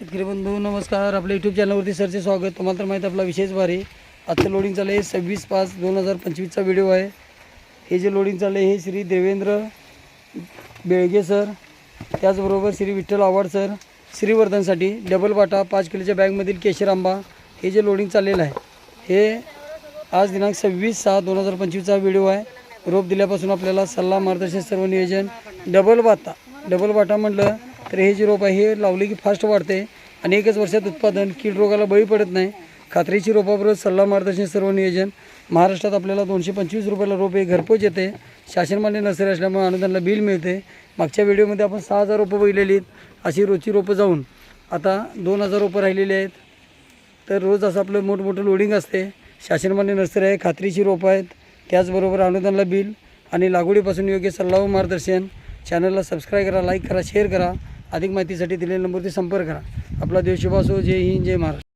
शेतकरी बंधू नमस्कार. आपल्या यूट्यूब चॅनलवरती सरचे स्वागत. तुम्हाला तर माहीत आपला विशेष भारी आजचं लोडिंग चाललं आहे. सव्वीस पाच दोन हजार पंचवीसचा व्हिडिओ आहे. हे जे लोडिंग चाललं आहे हे श्री देवेंद्र बेळगे सर त्याचबरोबर श्री विठ्ठल आव्हाड सर श्रीवर्धनसाठी डबल बाटा पाच किलोच्या बॅगमधील केशर आंबा. हे जे लोडिंग चाललेलं आहे हे आज दिनांक सव्वीस सहा दोन हजार पंचवीसचा व्हिडिओ आहे. रोप दिल्यापासून आपल्याला सल्ला मार्गदर्शन सर्व नियोजन. डबल वाटा. डबल बाटा म्हटलं तर हे जे रोप आहे हे लावले की फास्ट वाढते आणि एकच वर्षात उत्पादन कीड रोगाला बळी पडत नाही. खात्रीची रोपाबरोबर सल्ला मार्गदर्शन सर्व नियोजन. महाराष्ट्रात आपल्याला दोनशे पंचवीस रुपयाला रोप हे घरपोच येते. शासनमान्य नर्सरी असल्यामुळे अनुदानला बिल मिळते. मागच्या व्हिडिओमध्ये आपण सहा हजार रोपं बघितलेली आहेत. अशी रोजची रोपं जाऊन. आता दोन हजार रोपं राहिलेली आहेत. तर रोज असं आपलं मोठमोठं लोडिंग असते. शासनमान्य नर्सरी आहे खात्रीची रोपं आहेत. त्याचबरोबर अनुदानला बिल आणि लागवडीपासून योग्य सल्ला व मार्गदर्शन. चॅनलला सबस्क्राईब करा लाईक करा शेअर करा. अधिक माहितीसाठी दिलेल्या नंबरवरती संपर्क करा. आपला देव शुभासो जय हिंद जय महाराष्ट्र.